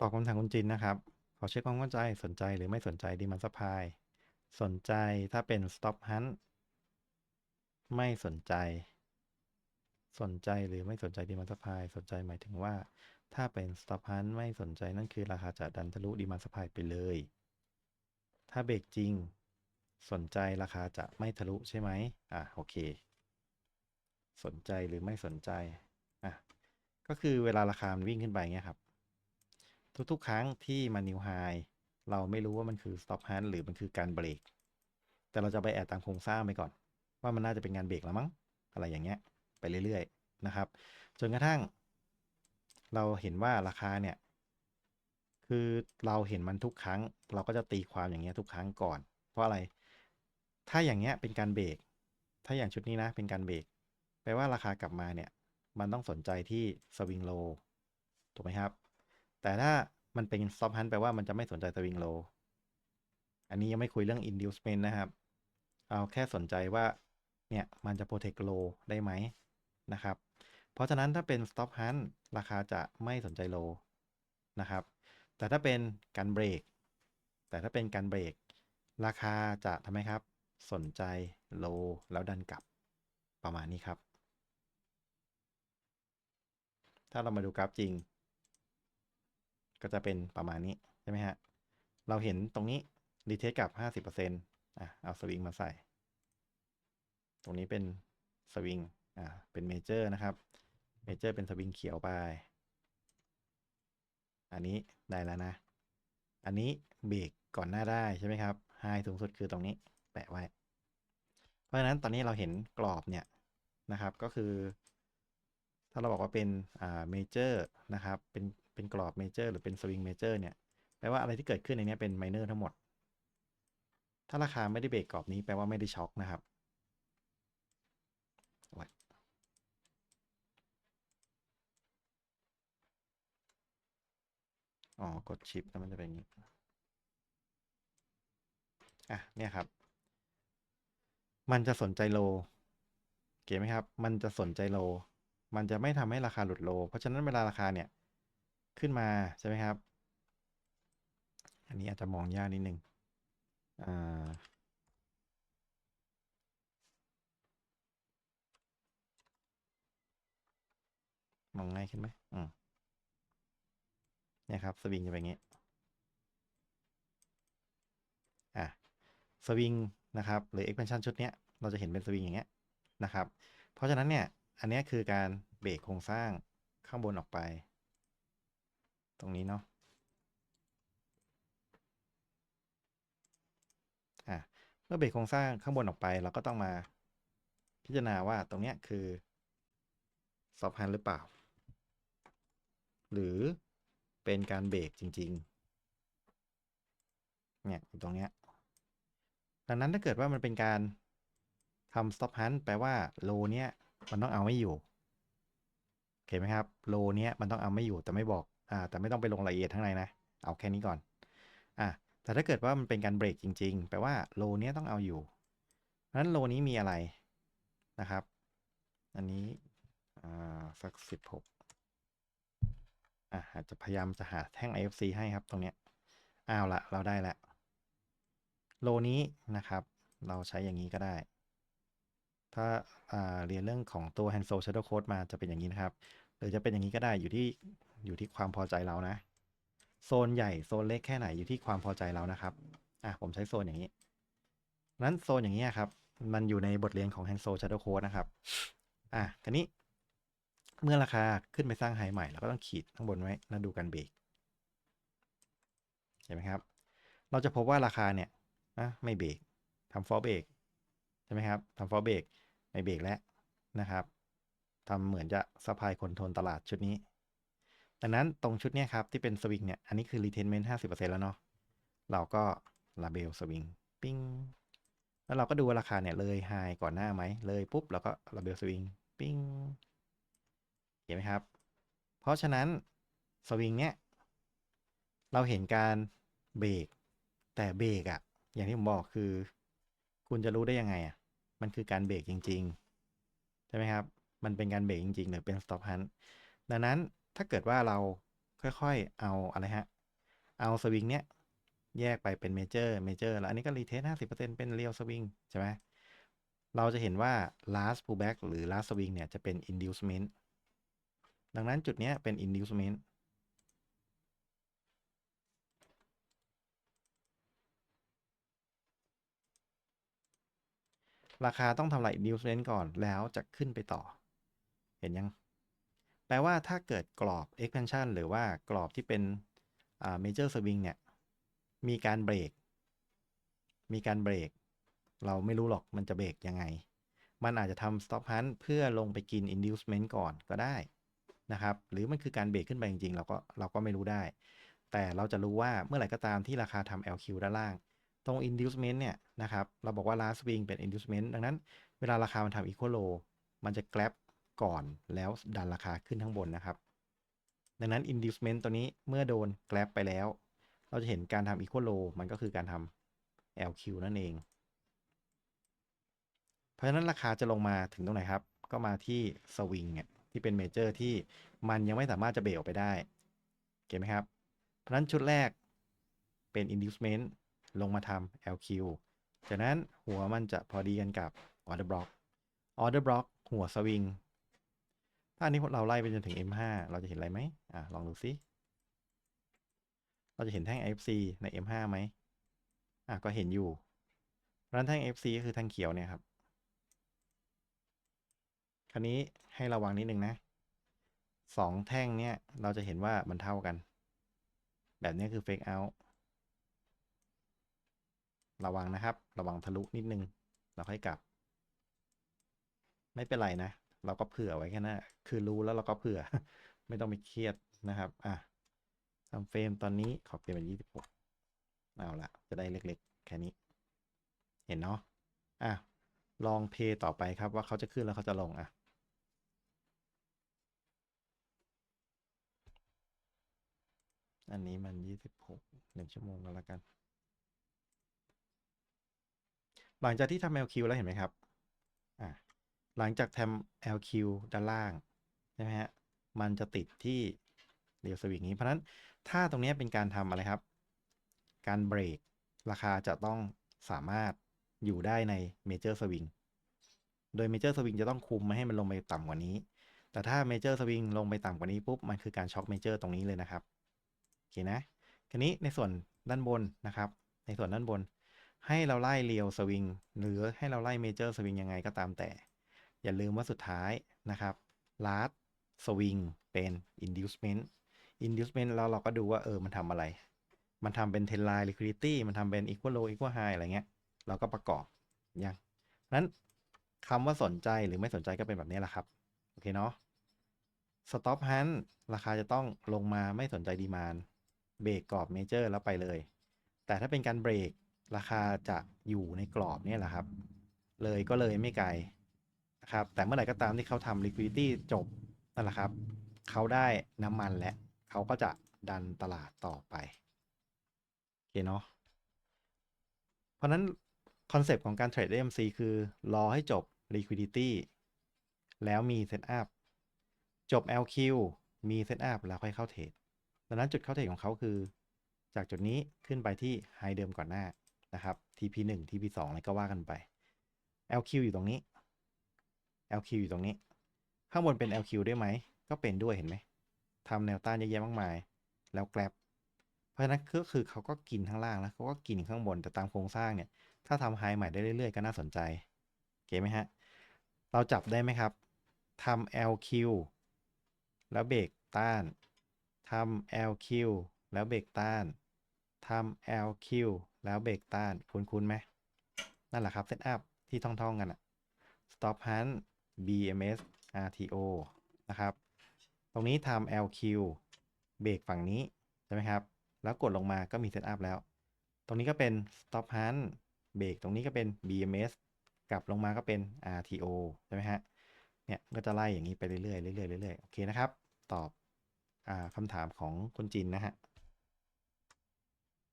ตอบคำถามคุณจินนะครับ ขอเช็คความเข้าใจสนใจหรือไม่สนใจดีมันสปายสนใจถ้าเป็น stop hunt ไม่สนใจ สนใจหรือไม่สนใจดีมันสปายสนใจหมายถึงว่า ถ้าเป็น stop hunt ไม่สนใจนั่นคือราคาจะดันทะลุดีมันสปายไปเลย ถ้าเบรกจริง สนใจราคาจะไม่ทะลุใช่ไหมอะโอเค สนใจหรือไม่สนใจอะก็คือเวลาราคามันวิ่งขึ้นไปเงี้ยครับ ทุกๆ ครั้งที่มันนิวไฮเราไม่รู้ว่ามันคือ stop hunt หรือมันคือการเบรก แต่เราจะไปแอบตามโครงสร้างไปก่อน ว่ามันน่าจะเป็นงานเบรกแล้วมั้ง อะไรอย่างเงี้ย ไปเรื่อยๆ นะครับ จนกระทั่ง เราเห็นว่าราคาเนี่ย คือเราเห็นมันทุกครั้ง เราก็จะตีความอย่างเงี้ยทุกครั้งก่อน เพราะอะไร ถ้าอย่างเงี้ยเป็นการเบรก ถ้าอย่างชุดนี้นะ เป็นการเบรก แปลว่าราคากลับมาเนี่ย มันต้องสนใจที่สวิงโลถูกไหมครับ แต่ถ้ามันเป็น stop hunt แปลว่ามันจะไม่สนใจสวิงโล อันนี้ยังไม่คุยเรื่อง inducement นะครับ เอาแค่สนใจว่า เนี่ย มันจะ protect low ได้ไหมนะครับ เพราะฉะนั้นถ้าเป็น stop hunt ราคาจะไม่สนใจ low นะครับ แต่ถ้าเป็นการเบรก แต่ถ้าเป็นการเบรก ราคาจะทำไมครับ สนใจ low แล้วดันกลับประมาณนี้ครับ ถ้าเรามาดูกราฟจริง ก็จะเป็นประมาณนี้ ใช่ไหมฮะ เราเห็นตรงนี้รีเทสกับ 50%อะเอาสวิงมาใส่ ตรงนี้เป็นสวิงอ่าเป็นเมเจอร์นะครับเมเจอร์เป็นสวิงเขียวไป อันนี้ได้แล้วนะ อันนี้เบรกก่อนหน้าได้ใช่ไหมครับไฮสูงสุดคือตรงนี้แปะไว้ เพราะฉะนั้นตอนนี้เราเห็นกรอบเนี่ยนะครับก็คือ ถ้าเราบอกว่าเป็นอ่าเมเจอร์นะครับเป็น เป็นกรอบเมเจอร์หรือเป็นสวิงเมเจอร์เนี่ยแปลว่าอะไรที่เกิดขึ้นในนี้เป็นไมเนอร์ทั้งหมด ถ้าราคาไม่ได้เบรกกรอบนี้แปลว่าไม่ได้ช็อคนะครับอ๋อ กดชิปแล้วมันจะเป็นอย่างนี้ อะ เนี่ยครับ มันจะสนใจโล เก๋ไหมครับ มันจะสนใจโล มันจะไม่ทำให้ราคาหลุดโล เพราะฉะนั้นเวลาราคาเนี่ย ขึ้นมาใช่ไหมครับ อันนี้อาจจะมองยากนิดนึงอ่ามองง่ายขึ้นไหมอืมเนี่ยครับ สวิงจะเป็นอย่างนี้ อะ สวิงนะครับ หรือ expansion ชุดเนี้ย เราจะเห็นเป็นสวิงอย่างเงี้ยนะครับ เพราะฉะนั้นเนี่ย อันนี้คือการเบรกโครงสร้างข้างบนออกไป ตรงนี้เนาะอะเมื่อเบรกโครงสร้างข้างบนออกไป เราก็ต้องมาพิจารณาว่าตรงเนี้ยคือ soft hand หรือเปล่า หรือเป็นการเบรกจริง ๆ เนี่ยตรงเนี้ยดังนั้นถ้าเกิดว่ามันเป็นการทำ stop hunt แปลว่าโลเนี้ยมันต้องเอาไม่อยู่ โอเคไหมครับ โลเนี้ยมันต้องเอาไม่อยู่แต่ไม่บอก อ่าแต่ไม่ต้องไปลงรายละเอียดข้งในนะ เอาแค่นี้ก่อนอะแต่ถ้าเกิดว่ามันเป็นการเบรกจริง ๆ แปลว่าโลนี้ต้องเอาอยู่เพราะฉะนั้นโลนี้มีอะไรนะครับ อันนี้อ่าสักสิบหกอะอาจจะพยายามจะหาแท่ง IFC ให้ครับตรงเนี้ยอ้าวละเราได้ละโลนี้นะครับ เราใช้อย่างนี้ก็ได้ ถ้าเรียนเรื่องของตัว Hanso Shadow Code มาจะเป็นอย่างนี้นะครับ หรือจะเป็นอย่างนี้ก็ได้อยู่ที่ อยู่ที่ความพอใจเรานะ โซนใหญ่โซนเล็กแค่ไหนอยู่ที่ความพอใจเรานะครับอะผมใช้โซนอย่างนี้ นั้นโซนอย่างนี้ครับ มันอยู่ในบทเรียนของ Hanso Shadow Code นะครับอะทีนี้ เมื่อราคาขึ้นไปสร้างไฮใหม่เราก็ต้องขีดข้างบนไว้แล้วดูการเบรกเห็นไหมครับ เราจะพบว่าราคาเนี่ยนะไม่เบรกทำฟอร์เบรกใช่ไหมครับทำฟอร์เบรกไม่เบรกแล้วนะครับทำเหมือนจะสะพายคนทนตลาดชุดนี้ ดังนั้นตรงชุดนี้ครับ ที่เป็นสวิงเนี่ย อันนี้คือ retenment 50%แล้วเนาะ เราก็ label สวิงปิ้ง แล้วเราก็ดูว่าราคาเนี่ยเลยไฮก่อนหน้าไหม เลยปุ๊บเราก็ label สวิงปิ้ง เห็นไหมครับ เพราะฉะนั้นสวิงเนี้ยเราเห็นการเบรก แต่เบรกอะอย่างที่ผมบอกคือ คุณจะรู้ได้ยังไงอะมันคือการเบรกจริง ๆ ใช่ไหมครับ มันเป็นการเบรกจริงๆ หรือเป็น stop hunt ดังนั้น ถ้าเกิดว่าเราค่อยๆ เอาอะไรฮะ เอาสวิงเนี้ยแยกไปเป็นเมเจอร์ เมเจอร์ แล้วอันนี้ก็รีเทส50%เปอร์เซ็นเป็นเรียลสวิงใช่ไหมเราจะเห็นว่า last pullback หรือ last swing เนี่ยจะเป็น inducement ดังนั้นจุดเนี้ยเป็น inducement ราคาต้องทำลาย inducement ก่อนแล้วจะขึ้นไปต่อ เห็นยัง แปลว่าถ้าเกิดกรอบ expansion หรือว่ากรอบที่เป็นอ่า major swing เนี่ย มีการเบรก มีการเบรก เราไม่รู้หรอกมันจะเบรกยังไง มันอาจจะทำ stop hunt เพื่อลงไปกิน inducement ก่อนก็ได้นะครับ หรือมันคือการเบรกขึ้นไปจริงๆ เราก็เราก็ไม่รู้ได้ แต่เราจะรู้ว่าเมื่อไหร่ก็ตามที่ราคาทำ LQ ด้านล่าง ตรง inducement เนี่ยนะครับ เราบอกว่า last swing เป็น inducement ดังนั้น เวลาราคามันทำ equal low มันจะ grab ก่อนแล้วดันราคาขึ้นข้างบนนะครับ ดังนั้น inducement ตัวนี้เมื่อโดน grab ไปแล้ว เราจะเห็นการทำ equal low มันก็คือการทำ LQ นั่นเอง เพราะฉะนั้นราคาจะลงมาถึงตรงไหนครับ ก็มาที่สวิงเนี่ยที่เป็นเมเจอร์ที่มันยังไม่สามารถจะเบรกไปได้เก็ตไหมครับ เพราะฉะนั้นชุดแรกเป็น inducement ลงมาทำ LQ จากนั้นหัวมันจะพอดีกันกับ order block order block หัวสวิง ถ้าอันนี้เราไล่ไปจนถึง M5 เราจะเห็นอะไรไหมอะลองดูซิ เราจะเห็นแท่ง FC ใน M5 ไหมอะก็เห็นอยู่เพราะนั้นแท่ง FC ก็คือแท่งเขียวเนี่ยครับคราวนี้ให้ระวังนิดนึงนะสองแท่งเนี่ยเราจะเห็นว่ามันเท่ากัน แบบนี้คือ fake out ระวังนะครับ ระวังทะลุนิดนึง เราค่อยกลับ ไม่เป็นไรนะ เราก็เผื่อไว้แค่นั้นคือรู้แล้วเราก็เผื่อ ไม่ต้องไปเครียดนะครับอะทำเฟรมตอนนี้ขอเปลี่ยนเป็น 26 เอาละจะได้เล็กๆ แค่นี้ เห็นเนาะอะลองเพย์ต่อไปครับว่าเขาจะขึ้นแล้วเขาจะลงอะอันนี้มัน 26หนึ่งชั่วโมงแล้วละกัน หลังจากที่ทำ LQ แล้วเห็นไหมครับ อะ หลังจากทำ LQ ด้านล่างใช่ไหมฮะ มันจะติดที่เรียวสวิงนี้ เพราะนั้นถ้าตรงนี้เป็นการทำอะไรครับ การเบรกราคาจะต้องสามารถอยู่ได้ในเมเจอร์สวิงโดยเมเจอร์สวิงจะต้องคุมไม่ให้มันลงไปต่ำกว่านี้ แต่ถ้าเมเจอร์สวิงลงไปต่ำกว่านี้ปุ๊บ มันคือการช็อคเมเจอร์ตรงนี้เลยนะครับ โอเคนะ ทีนี้ในส่วนด้านบนนะครับ ในส่วนด้านบน ให้เราไล่เรียวสวิงหรือให้เราไล่เมเจอร์สวิงยังไงก็ตามแต่ อย่าลืมว่าสุดท้ายนะครับ last swing เป็น inducement inducement แล้วเราก็ดูว่าเออมันทำอะไร มันทำเป็น trend line liquidity มันทำเป็น equal low equal high อะไรเงี้ย เราก็ประกอบอยังนั้นคำว่าสนใจหรือไม่สนใจก็เป็นแบบนี้แหละครับ โอเคเนาะ stop hunt ราคาจะต้องลงมาไม่สนใจดีมานเบรกกรอบเมเจอร์แล้วไปเลย แต่ถ้าเป็นการเบรกราคาจะอยู่ในกรอบนี่แหละครับ เลยก็เลยไม่ไกล นะครับ แต่เมื่อไหร่ก็ตามที่เขาทำ liquidity จบนั่นแหละครับ เขาได้น้ำมันและเขาก็จะดันตลาดต่อไป โอเคเนาะ เพราะนั้นคอนเซปต์ของการเทรด AMC คือรอให้จบ liquidity แล้วมี setup จบ LQ มี setup แล้วค่อยเข้าเทรด ดังนั้นจุดเข้าเทรดของเขาคือ จากจุดนี้ขึ้นไปที่ไฮเดิมก่อนหน้านะครับ TP1 TP2 อะไรก็ว่ากันไป LQ อยู่ตรงนี้ LQ อยู่ตรงนี้ ข้างบนเป็น LQ ได้ไหม ก็เป็นด้วยเห็นไหมทำแนวต้านเยอะแยะมากมาย แล้วแกลบเพราะฉะนั้นก็คือเขาก็กินข้างล่างแล้วเขาก็กินข้างบนแต่ตามโครงสร้างเนี่ย ถ้าทำไฮใหม่ได้เรื่อยๆ ก็น่าสนใจโอเคไหมฮะ เราจับได้ไหมครับทำ LQ แล้วเบรกต้านทำ LQ แล้วเบรกต้านทำ LQ แล้วเบรกต้าน คุ้นๆไหม นั่นแหละครับเซตอัพที่ท่อง ๆ กันอะ stop hunt BMS RTO นะครับ ตรงนี้ทำ LQ เบรกฝั่งนี้ ใช่ไหมครับ แล้วกดลงมาก็มีเซตอัพแล้ว ตรงนี้ก็เป็น stop hunt เบรกตรงนี้ก็เป็น BMS กลับลงมาก็เป็น RTO ใช่ไหมฮะ เนี่ยก็จะไล่อย่างนี้ไปเรื่อยๆเรื่อยๆเรื่อยๆโอเคนะครับ ตอบอคำถามของคุณจินนะฮะ